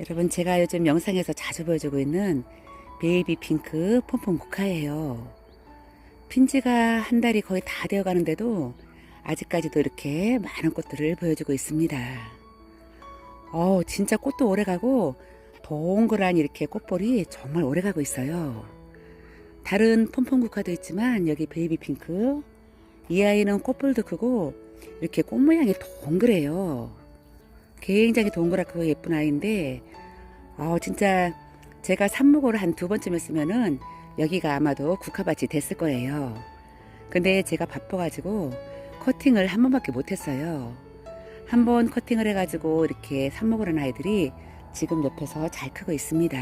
여러분 제가 요즘 영상에서 자주 보여주고 있는 베이비 핑크 폼폼 국화예요. 핀지가 한 달이 거의 다 되어 가는데도 아직까지도 이렇게 많은 꽃들을 보여주고 있습니다. 어, 진짜 꽃도 오래 가고 동그란 이렇게 꽃볼이 정말 오래 가고 있어요. 다른 폼폼 국화도 있지만 여기 베이비 핑크 이 아이는 꽃볼도 크고 이렇게 꽃 모양이 동그래요. 굉장히 동그랗고 예쁜 아이인데 어 진짜 제가 삽목을 한 두 번쯤 했으면은 여기가 아마도 국화밭이 됐을 거예요. 근데 제가 바빠가지고 커팅을 한 번밖에 못했어요. 한 번 커팅을 해가지고 이렇게 삽목을 한 아이들이 지금 옆에서 잘 크고 있습니다.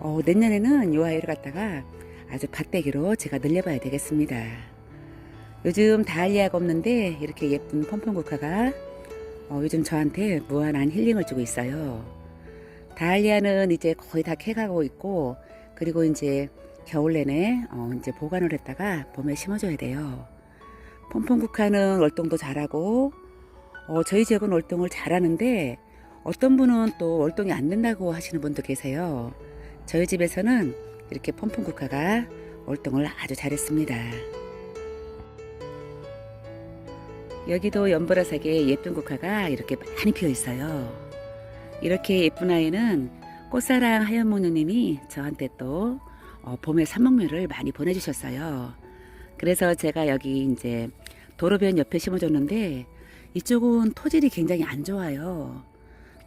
어, 내년에는 이 아이를 갖다가 아주 밭대기로 제가 늘려봐야 되겠습니다. 요즘 다알리아가 없는데 이렇게 예쁜 펌펌 국화가 어, 요즘 저한테 무한한 힐링을 주고 있어요. 다알리아는 이제 거의 다 캐가고 있고 그리고 이제 겨울 내내 어, 이제 보관을 했다가 봄에 심어줘야 돼요. 펌펌 국화는 월동도 잘하고 어, 저희 지역은 월동을 잘하는데 어떤 분은 또 월동이 안 된다고 하시는 분도 계세요. 저희 집에서는 이렇게 펌펌 국화가 월동을 아주 잘했습니다. 여기도 연보라색의 예쁜 국화가 이렇게 많이 피어 있어요. 이렇게 예쁜 아이는 꽃사랑 하얀목녀님이 저한테 또 어, 봄에 삼목류를 많이 보내주셨어요. 그래서 제가 여기 이제 도로변 옆에 심어줬는데 이쪽은 토질이 굉장히 안 좋아요.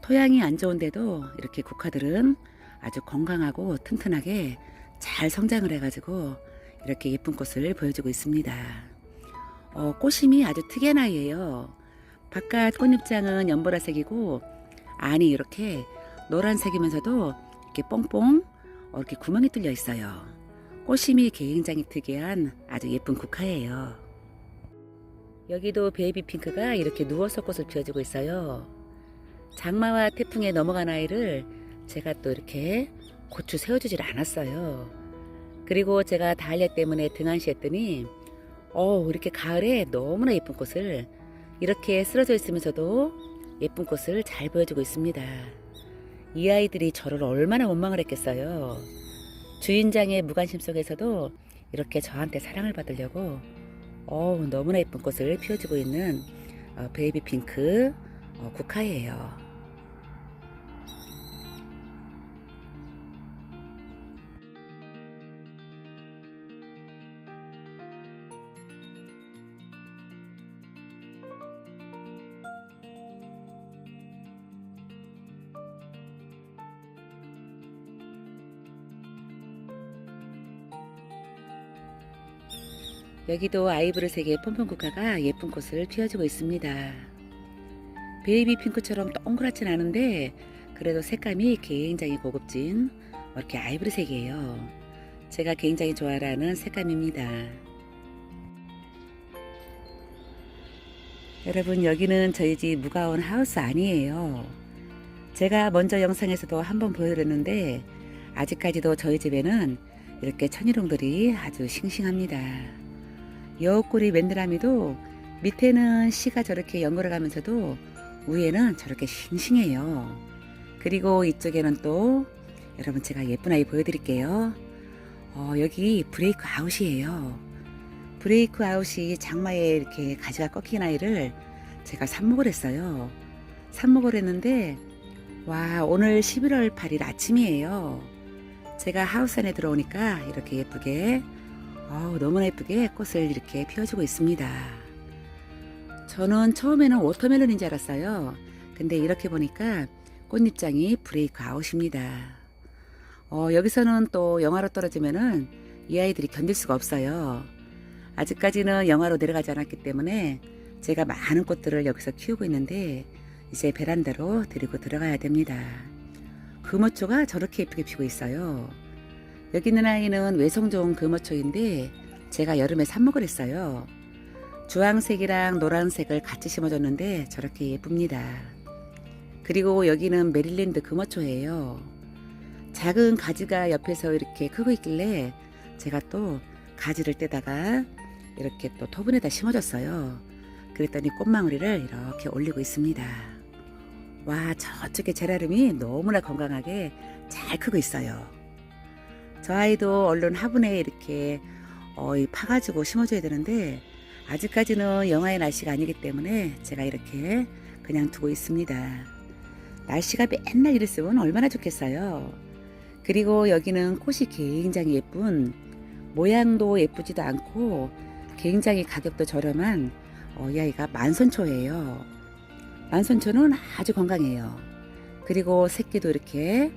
토양이 안 좋은데도 이렇게 국화들은 아주 건강하고 튼튼하게 잘 성장을 해가지고 이렇게 예쁜 꽃을 보여주고 있습니다. 어, 꽃심이 아주 특이한 아이예요. 바깥 꽃잎장은 연보라색이고 안이 이렇게 노란색이면서도 이렇게 뽕뽕 어, 이렇게 구멍이 뚫려 있어요. 꽃심이 굉장히 특이한 아주 예쁜 국화예요. 여기도 베이비 핑크가 이렇게 누워서 꽃을 피워주고 있어요. 장마와 태풍에 넘어간 아이를 제가 또 이렇게 고추 세워주질 않았어요. 그리고 제가 다알리아 때문에 등한시했더니 어 이렇게 가을에 너무나 예쁜 꽃을 이렇게 쓰러져 있으면서도 예쁜 꽃을 잘 보여주고 있습니다. 이 아이들이 저를 얼마나 원망을 했겠어요. 주인장의 무관심 속에서도 이렇게 저한테 사랑을 받으려고 어 너무나 예쁜 꽃을 피워주고 있는 어, 베이비 핑크 어, 국화예요. 여기도 아이브르색의 pompom국화가 예쁜 꽃을 피워주고 있습니다. 베이비 핑크처럼 동그랗진 않은데 그래도 색감이 굉장히 고급진 이렇게 아이브르색이에요. 제가 굉장히 좋아하는 색감입니다. 여러분 여기는 저희 집 무가온 하우스 아니에요. 제가 먼저 영상에서도 한번 보여드렸는데 아직까지도 저희 집에는 이렇게 천일홍들이 아주 싱싱합니다. 여우꼬리 맨드라미도 밑에는 씨가 저렇게 연결해 가면서도 위에는 저렇게 싱싱해요. 그리고 이쪽에는 또 여러분 제가 예쁜 아이 보여드릴게요. 어, 여기 브레이크 아웃이에요. 브레이크 아웃이 장마에 이렇게 가지가 꺾인 아이를 제가 삽목을 했어요. 삽목을 했는데 와 오늘 11월 8일 아침이에요. 제가 하우스 안에 들어오니까 이렇게 예쁘게 어우, 너무나 예쁘게 꽃을 이렇게 피워주고 있습니다. 저는 처음에는 워터멜론인 줄 알았어요. 근데 이렇게 보니까 꽃잎장이 브레이크 아웃입니다. 어, 여기서는 또 영하로 떨어지면은 이 아이들이 견딜 수가 없어요. 아직까지는 영하로 내려가지 않았기 때문에 제가 많은 꽃들을 여기서 키우고 있는데 이제 베란다로 데리고 들어가야 됩니다. 금어초가 저렇게 예쁘게 피고 있어요. 여기 있는 아이는 외성종 금어초인데 제가 여름에 삽목을 했어요. 주황색이랑 노란색을 같이 심어줬는데 저렇게 예쁩니다. 그리고 여기는 메릴랜드 금어초예요. 작은 가지가 옆에서 이렇게 크고 있길래 제가 또 가지를 떼다가 이렇게 또 토분에다 심어줬어요. 그랬더니 꽃망울이를 이렇게 올리고 있습니다. 와, 저쪽에 제라름이 너무나 건강하게 잘 크고 있어요. 저 아이도 얼른 화분에 이렇게 어, 이 파가지고 심어줘야 되는데 아직까지는 영하의 날씨가 아니기 때문에 제가 이렇게 그냥 두고 있습니다. 날씨가 맨날 이랬으면 얼마나 좋겠어요. 그리고 여기는 꽃이 굉장히 예쁜 모양도 예쁘지도 않고 굉장히 가격도 저렴한 어, 이 아이가 만선초예요. 만선초는 아주 건강해요. 그리고 새끼도 이렇게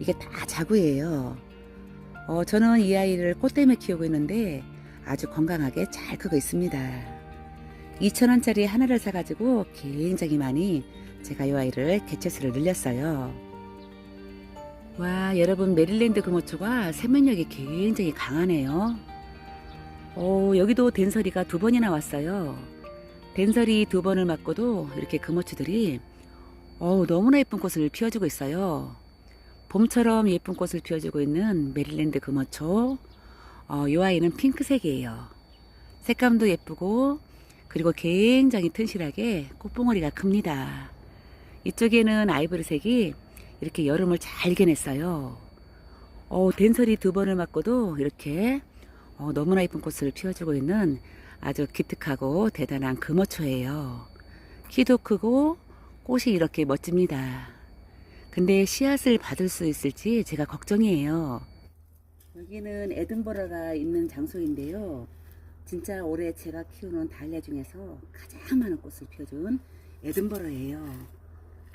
이게 다 자구예요. 어, 저는 이 아이를 꽃 때문에 키우고 있는데 아주 건강하게 잘 크고 있습니다. 2,000원짜리 하나를 사가지고 굉장히 많이 제가 이 아이를 개체수를 늘렸어요. 와, 여러분 메릴랜드 금호초가 생명력이 굉장히 강하네요. 어, 여기도 된서리가 두 번이나 왔어요. 된서리 두 번을 맞고도 이렇게 금호초들이 어, 너무나 예쁜 꽃을 피워주고 있어요. 봄처럼 예쁜 꽃을 피워주고 있는 메릴랜드 금호초. 어, 이 아이는 핑크색이에요. 색감도 예쁘고 그리고 굉장히 튼실하게 꽃봉오리가 큽니다. 이쪽에는 아이보리색이 이렇게 여름을 잘 이겨냈어요. 어, 된설이 두 번을 맞고도 이렇게 어, 너무나 예쁜 꽃을 피워주고 있는 아주 기특하고 대단한 금어초예요. 키도 크고 꽃이 이렇게 멋집니다. 근데 씨앗을 받을 수 있을지 제가 걱정이에요. 여기는 에든버러가 있는 장소인데요. 진짜 올해 제가 키우는 달래 중에서 가장 많은 꽃을 피워준 에든버러예요.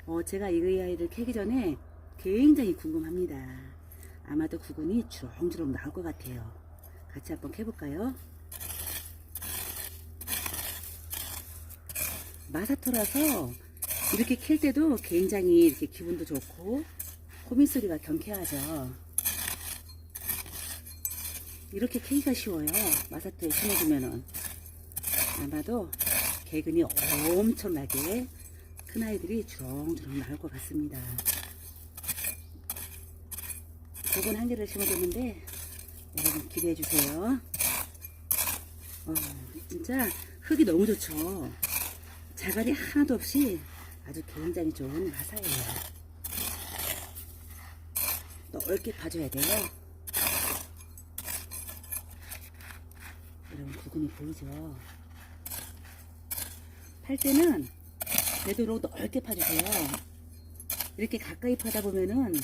어, 제가 이 아이를 캐기 전에 굉장히 궁금합니다. 아마도 구근이 주렁주렁 나올 것 같아요. 같이 한번 캐볼까요? 마사토라서 이렇게 캘 때도 굉장히 이렇게 기분도 좋고 호민 소리가 경쾌하죠. 이렇게 캐기가 쉬워요. 마사토에 심어주면은 아마도 개근이 엄청나게 큰 아이들이 주렁주렁 나올 것 같습니다. 조건 한 개를 심어줬는데 여러분 기대해 주세요. 어, 진짜 흙이 너무 좋죠. 자갈이 하나도 없이 아주 굉장히 좋은 화사예요. 넓게 파줘야 돼요. 여러분 구근이 보이죠? 팔 때는 되도록 넓게 파주세요. 이렇게 가까이 파다 보면은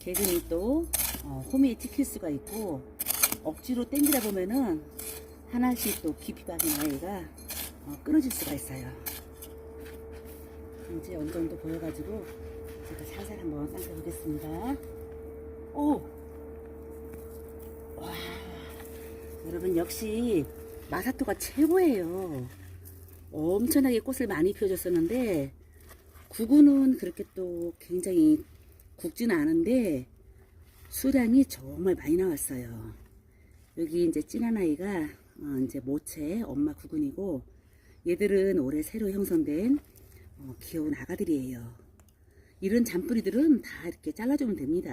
개근이 또 어, 홈에 찍힐 수가 있고 억지로 당기다 보면은 하나씩 또 깊이 박인 아이가 어, 끊어질 수가 있어요. 이제 어느 정도 보여가지고 제가 살살 한번 삶겨 보겠습니다. 오! 와, 여러분 역시 마사토가 최고예요. 엄청나게 꽃을 많이 피워줬었는데 구구는 그렇게 또 굉장히 굵지는 않은데 수량이 정말 많이 나왔어요. 여기 이제 진한 아이가 어, 이제 모체 엄마 구근이고 얘들은 올해 새로 형성된 어, 귀여운 아가들이에요. 이런 잔뿌리들은 다 이렇게 잘라주면 됩니다.